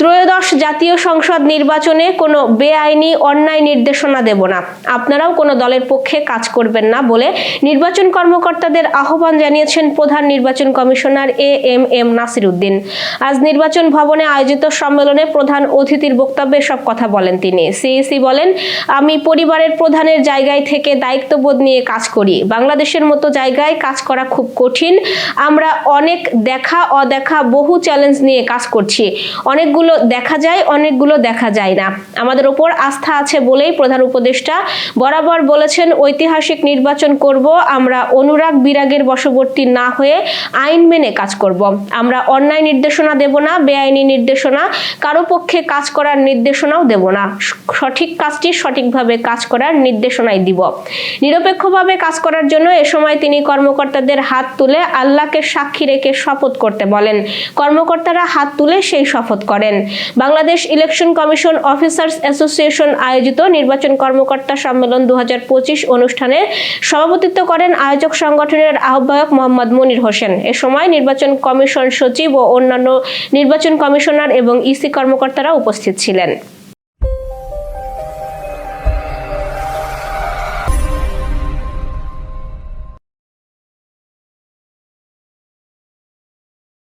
ত্রয়োদশ জাতীয় সংসদ নির্বাচনে কোনো বেআইনি অন্যায় নির্দেশনা দেব না। আপনারাও কোনো দলের পক্ষে কাজ করবেন না বলে নির্বাচন কর্মকর্তাদের আহ্বান জানিয়েছেন প্রধান নির্বাচন commissioner A M M Nasir Uddin আজ নির্বাচন ভবনে আয়োজিত সম্মেলনে প্রধান অতিথির বক্তব্যে সব কথা বলেন তিনি। সিইসি বলেন, আমি পরিবারের প্রধানের জায়গায় থেকে দায়িত্ববোধ নিয়ে কাজ করি। বাংলাদেশের মতো জায়গায় কাজ করা খুব কঠিন। আমরা অনেক দেখা অদেখা বহু চ্যালেঞ্জ নিয়ে কাজ করছি। অনেকগুলো দেখা যায়, অনেকগুলো দেখা যায় না। আমাদের ওপর আস্থা আছে বলেই প্রধান উপদেষ্টা বরাবর বলেছেন, ঐতিহাসিক নির্বাচন করব, আমরা অনুরাগ বিরাগের বশবর্তী না হয়ে আইন মেনে কাজ করব। আমরা অন্যায় নির্দেশনা দেব না, বেআইনি নির্দেশনা, কারও পক্ষে কাজ করার নির্দেশনাও দেব না। সঠিক কাজটি সঠিকভাবে কাজ করার নির্দেশনাই দিব। নিরপেক্ষভাবে কাজ করার জন্য এ সময় তিনি কর্মকর্তাদের হাত তুলে আল্লাহকে সাক্ষী রেখে শপথ করতে বলেন। কর্মকর্তারা হাত তুলে সেই শপথ করেন। Bangladesh election commission officers association আয়োজিত নির্বাচন কর্মকর্তা সম্মেলন দু হাজার পঁচিশ অনুষ্ঠানে সভাপতিত্ব করেন আয়োজক সংগঠনের আহ্বায়ক মোহাম্মদ মনির হোসেন। এ সময় নির্বাচন কমিশন সচিব ও অন্যান্য নির্বাচন কমিশনার এবং ইসি কর্মকর্তারা উপস্থিত ছিলেন।